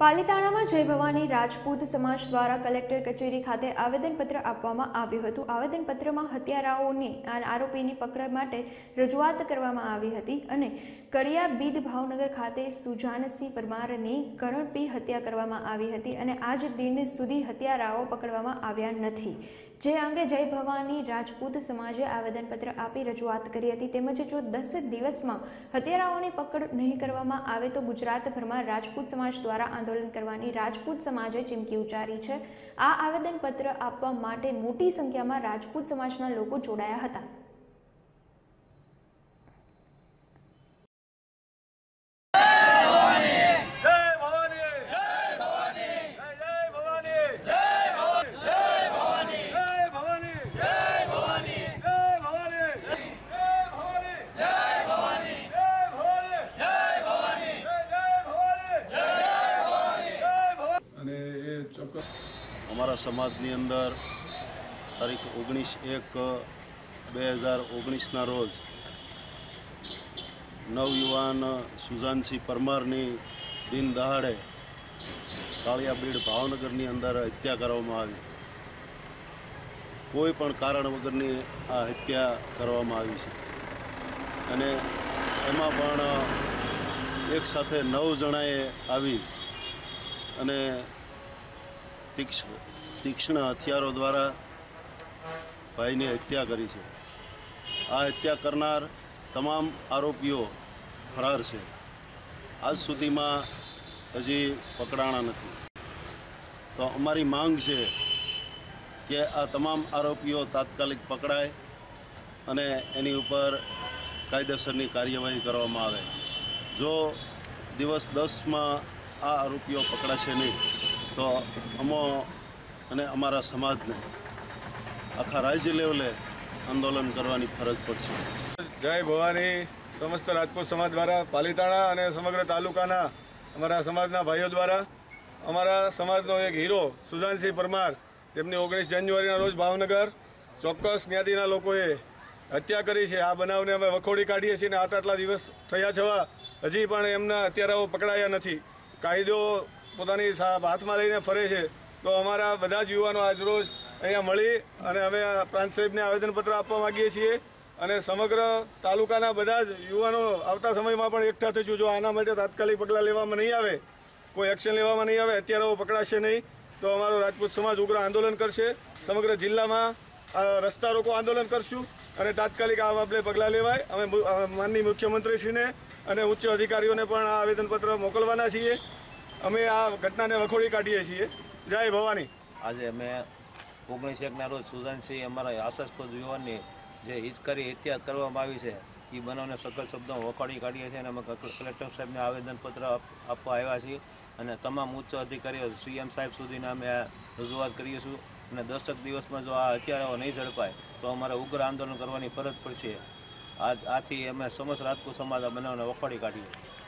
પાલિતાણામાં જય ભવાની રાજપૂત સમાજ દ્વારા કલેક્ટર કચેરી ખાતે આવેદનપત્ર આપવામાં આવ્યું હતું. આવેદનપત્રમાં હત્યારાઓની આ આરોપીની પકડ માટે રજૂઆત કરવામાં આવી હતી અને કડિયા બીદ ભાવનગર ખાતે સુજાનસિંહ પરમારની કરણપી હત્યા કરવામાં આવી હતી અને આજ દિન સુધી હત્યારાઓ પકડવામાં આવ્યા નથી. જે અંગે જય ભવાની રાજપૂત સમાજે આવેદનપત્ર આપી રજૂઆત કરી હતી. તેમજ જો દસ દિવસમાં હત્યારાઓની પકડ નહીં કરવામાં આવે તો ગુજરાતભરમાં રાજપૂત સમાજ દ્વારા આંદોલન કરવાની રાજપૂત સમાજે ચીમકી ઉચ્ચારી છે. આ આવેદનપત્ર આપવા માટે મોટી સંખ્યામાં રાજપૂત સમાજના લોકો જોડાયા હતા. અમારા સમાજની અંદર તારીખ ઓગણીસ એક, બે હજાર ઓગણીસના રોજ નવયુવાન સુજાનસિંહ પરમારની દિન દહાડે કાળિયા બીડ ભાવનગરની અંદર હત્યા કરવામાં આવી. કોઈ પણ કારણ વગરની આ હત્યા કરવામાં આવી છે. અને એમાં પણ એક સાથે નવ જણાએ આવી અને તીક્ષ્ણ તીક્ષ્ણ હથિયારો દ્વારા ભાઈની હત્યા કરી છે. આ હત્યા કરનાર તમામ આરોપીઓ ફરાર છે. આજ સુધીમાં હજી પકડાણા નથી. તો અમારી માંગ છે કે આ તમામ આરોપીઓ તાત્કાલિક પકડાય અને એની ઉપર કાયદેસરની કાર્યવાહી કરવામાં આવે. જો દિવસ દસમાં આ આરોપીઓ પકડાશે નહીં તો અમો અને અમારા સમાજને આખા રાજ્ય લેવલે આંદોલન કરવાની ફરજ પડશે. જય ભવાની. સમસ્ત રાજપૂત સમાજ દ્વારા પાલીતાણા અને સમગ્ર તાલુકાના અમારા સમાજના ભાઈઓ દ્વારા અમારા સમાજનો એક હીરો સુજાનસિંહ પરમાર તેમની ઓગણીસ જાન્યુઆરીના રોજ ભાવનગર ચોક્કસ જ્ઞાતિના લોકોએ હત્યા કરી છે. આ બનાવને અમે વખોડી કાઢીએ છીએ અને આટ આટલા દિવસ થયા છવા હજી પણ એમના હત્યારાઓ પકડાયા નથી. કાયદો પોતાની હાથમાં લઈને ફરે છે, તો અમારા બધા જ યુવાનો આજરોજ અહીંયા મળી અને અમે પ્રાંત સાહેબને આવેદનપત્ર આપવા માગીએ છીએ અને સમગ્ર તાલુકાના બધા જ યુવાનો આવતા સમયમાં પણ એકઠા થઈશું જો આના માટે તાત્કાલિક પગલાં લેવામાં નહીં આવે, કોઈ એક્શન લેવામાં નહીં આવે, અત્યારે પકડાશે નહીં, તો અમારો રાજપૂત સમાજ ઉગ્ર આંદોલન કરશે. સમગ્ર જિલ્લામાં રસ્તા રોકો આંદોલન કરશું અને તાત્કાલિક આ બાબતે પગલાં લેવાય. અમે માનની મુખ્યમંત્રીશ્રીને અને ઉચ્ચ અધિકારીઓને પણ આ આવેદનપત્ર મોકલવાના છીએ. અમે આ ઘટનાને વખોડી કાઢીએ છીએ. જય ભવાની. આજે અમે ઓગણીસ એકના રોજ સુજાનસિંહ અમારા આશાસ્પદ યુવાનની જે હિચકારી હત્યા કરવામાં આવી છે એ બનાવને સખત શબ્દો વખોડી કાઢીએ છીએ અને અમે કલેક્ટર સાહેબને આવેદનપત્ર આપવા આવ્યા છીએ અને તમામ ઉચ્ચ અધિકારીઓ સીએમ સાહેબ સુધીને અમે રજૂઆત કરીએ છીએ અને દસક દિવસમાં જો આ હત્યારાઓ નહીં ઝડપાય, તો અમારે ઉગ્ર આંદોલન કરવાની ફરજ પડશે. આ, આથી અમે સમસ્ત રાજપૂત સમાજ આ બનાવને વખોડી કાઢીએ છીએ.